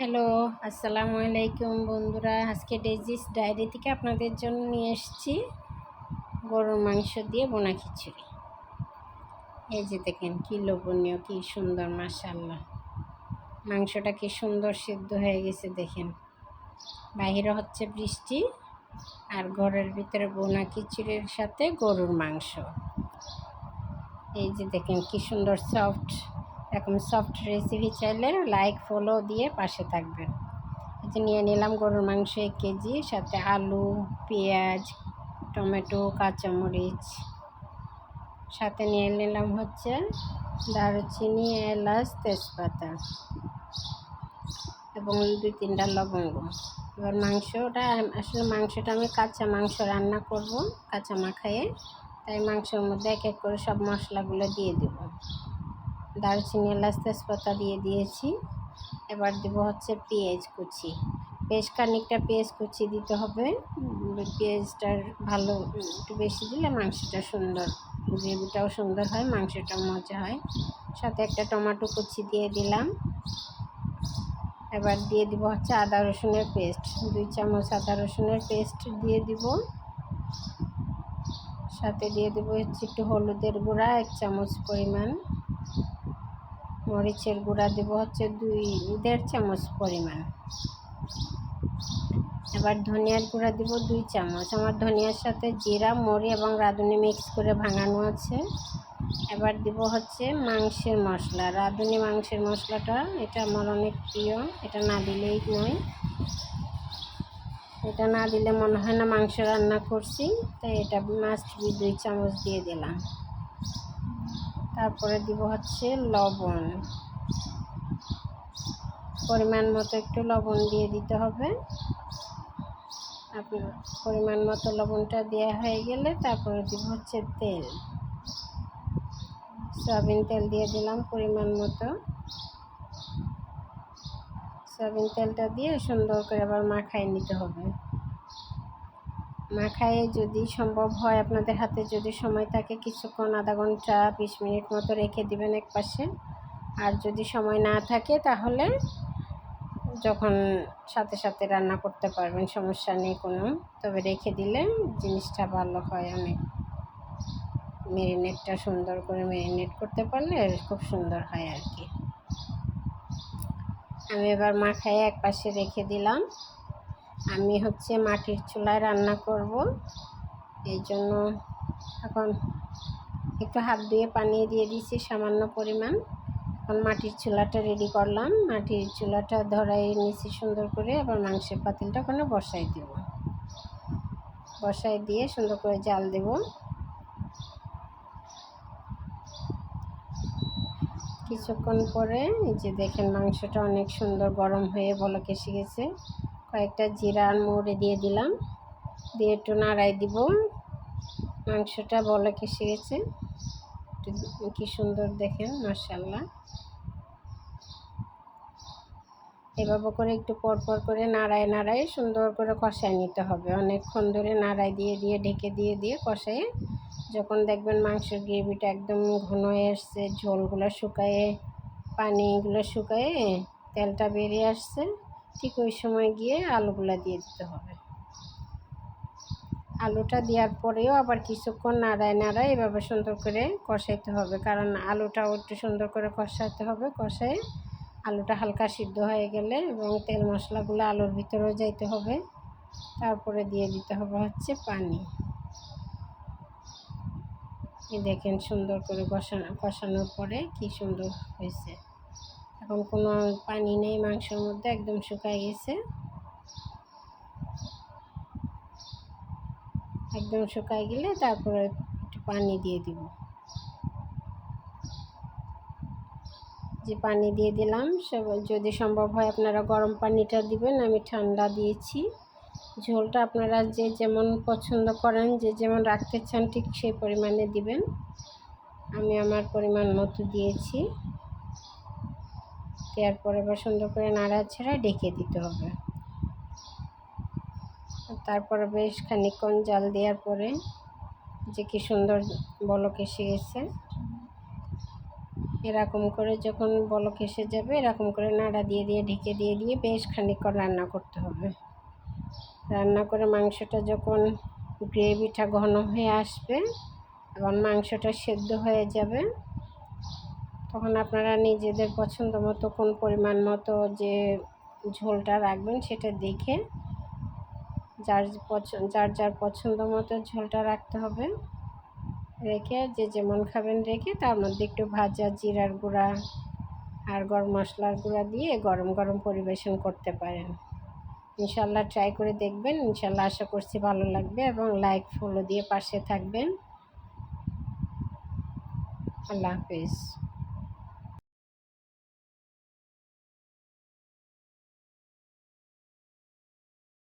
Hello, আসসালামু আলাইকুম বন্ধুরা। আজকে ডেজিস ডায়েরি থেকে আপনাদের জন্য নিয়ে এসেছি গরুর মাংস দিয়ে বোনা খিচুড়ি। এই যে দেখেন কী লোভনীয়, কী সুন্দর মাশাল্লাহ মাংসটা কি সুন্দর সিদ্ধ হয়ে গেছে দেখেন। বাহিরে হচ্ছে বৃষ্টি আর ঘরের ভিতরে বোনা খিচুড়ির সাথে গরুর মাংস। এই যে দেখেন কী সুন্দর সফট এরকম সফট রেসিপি চাইলে লাইক ফলো দিয়ে পাশে থাকবেন। যে নিয়ে নিলাম গরুর মাংস এক কেজি, সাথে আলু, পেঁয়াজ, টমেটো, কাঁচামরিচ। সাথে নিয়ে নিলাম হচ্ছে দারুচিনি, এলাচ, তেজপাতা এবং দুই তিনটা লবঙ্গ। এবার মাংসটা, আসলে মাংসটা আমি কাঁচা মাংস রান্না করব, কাঁচা মাখায়ে তাই মাংসের মধ্যে এক এক করে সব মশলাগুলো দিয়ে দেবো। দারচিনি এলাচ তেজপাতা দিয়ে দিয়েছি। এবার দেবো হচ্ছে পেঁয়াজ কুচি। বেশ খানিকটা পেঁয়াজ কুচি দিতে হবে। পেঁয়াজটার ভালো একটু বেশি দিলে মাংসটা সুন্দর, গ্রেভিটাও সুন্দর হয় মাংসটা মজা হয়। সাথে একটা টমেটো কুচি দিয়ে দিলাম। এবার দিয়ে দিব হচ্ছে আদা রসুনের পেস্ট। দুই চামচ আদা রসুনের পেস্ট দিয়ে দিব। সাথে দিয়ে দেবো হচ্ছে একটু হলুদের গুঁড়া, এক চামচ পরিমাণ মরিচের গুঁড়া দেবো হচ্ছে দুই, দেড় চামচ পরিমাণ। এবার ধনিয়ার গুঁড়া দেব দুই চামচ। আমার ধনিয়ার সাথে জিরা, মরি এবং রাঁধুনি মিক্স করে ভাঙানো আছে। এবার দিব হচ্ছে মাংসের মশলা। রাঁধুনি মাংসের মশলাটা, এটা আমার অনেক প্রিয়। এটা না দিলেই নয়। এটা না দিলে মনে হয় না মাংস রান্না করছি। তাই এটা মাস্ট দুই চামচ দিয়ে দিলাম। তারপরে দিব হচ্ছে লবণ। পরিমাণ মতো একটু লবণ দিয়ে দিতে হবে। আপনার পরিমাণ মতো লবণটা দেওয়া হয়ে গেলে তারপরে দিব হচ্ছে তেল। সয়াবিন তেল দিয়ে দিলাম পরিমাণ মতো। সয়াবিন তেলটা দিয়ে সুন্দর করে আবার মাখাই নিতে হবে। মাখায় যদি সম্ভব হয় আপনাদের হাতে যদি সময় থাকে কিছুক্ষণ, আধা ঘণ্টা, বিশ মিনিট মতো রেখে দিবেন এক পাশে। আর যদি সময় না থাকে তাহলে যখন সাথে সাথে রান্না করতে পারবেন, সমস্যা নেই কোনো। তবে রেখে দিলে জিনিসটা ভালো হয় অনেক। মেরিনেটটা সুন্দর করে মেরিনেট করতে পারলে খুব সুন্দর হয় আর কি। আমি এবার মাখায় এক পাশে রেখে দিলাম। আমি হচ্ছে মাটির চুলায় রান্না করব। এই জন্য এখন একটু হাত ধুয়ে পানি দিয়ে দিয়েছি সামান্য পরিমাণ। এখন মাটির চুলাটা রেডি করলাম। মাটির চুলাটা ধরাই নিয়েছি সুন্দর করে। আবার মাংসের পাতিলটা ওখানে বসাই দেব। বসাই দিয়ে সুন্দর করে জাল দেব। কিছুক্ষণ পরে এই যে দেখেন মাংসটা অনেক সুন্দর গরম হয়ে বলক এসে গেছে। কয়েকটা জিরা মৌরে দিয়ে দিলাম। দিয়ে একটু নাড়াই দিব। মাংসটা বলে এসে গেছে। কি সুন্দর দেখেন মার্শাল্লাহ এভাবে করে একটু পর পর করে নাড়ায় নাড়ায় সুন্দর করে কষায় নিতে হবে। অনেকক্ষণ ধরে নাড়াই দিয়ে দিয়ে, ঢেকে দিয়ে দিয়ে কষায় যখন দেখবেন মাংসের গ্রেভিটা একদম ঘন হয়ে আসছে, ঝোলগুলো শুকায়ে, পানিগুলো শুকায়ে তেলটা বেরিয়ে আসছে। ঠিক ওই সময় গিয়ে আলুগুলো দিয়ে দিতে হবে। আলুটা দেওয়ার পরেও আবার কিছুক্ষণ নাড়ায় নাড়ায় এভাবে সুন্দর করে কষাইতে হবে। কারণ আলুটাও একটু সুন্দর করে কষাতে হবে, কষায় আলুটা হালকা সিদ্ধ হয়ে গেলে এবং তেল মশলাগুলো আলুর ভিতরেও যাইতে হবে। তারপরে দিয়ে দিতে হবে হচ্ছে পানি। দেখেন সুন্দর করে কষানো কষানোর পরে কি সুন্দর হয়েছে। এখন কোনো পানি নেই, মাংসের মধ্যে একদম শুকায় গেছে। একদম শুকায় গেলে তারপরে একটু পানি দিয়ে দিব। যে পানি দিয়ে দিলাম, সব যদি সম্ভব হয় আপনারা গরম পানিটা দিবেন, আমি ঠান্ডা দিয়েছি। ঝোলটা আপনারা যে যেমন পছন্দ করেন, যে যেমন রাখতে চান, ঠিক সেই পরিমাণে দিবেন। আমি আমার পরিমাণ মতো দিয়েছি। দেওয়ার পরে এবার সুন্দর করে নাড়াছাড়া ডেকে দিতে হবে। তারপরে বেশ খানিকক্ষণ জাল দেওয়ার পরে যে কি সুন্দর বলক এসে গেছে। এরকম করে যখন বলক এসে যাবে, এরকম করে নাড়া দিয়ে দিয়ে, ঢেকে দিয়ে দিয়ে বেশ খানিকক্ষণ রান্না করতে হবে। রান্না করে মাংসটা যখন গ্রেভিটা ঘন হয়ে আসবে এবং মাংসটা সেদ্ধ হয়ে যাবে। তখন আপনারা নিজেদের পছন্দ মতো কোন পরিমাণ মতো যে ঝোলটা রাখবেন সেটা দেখে যার পছন্দ যার যার পছন্দ মতো ঝোলটা রাখতে হবে। রেখে যে যেমন খাবেন রেখে তার মধ্যে একটু ভাজা জিরার গুঁড়া আর গরম মশলার গুঁড়া দিয়ে গরম গরম পরিবেশন করতে পারেন। ইনশাল্লাহ ট্রাই করে দেখবেন। ইনশাল্লাহ আশা করছি ভালো লাগবে এবং লাইক, ফলো দিয়ে পাশে থাকবেন। আল্লাহ হাফিজ।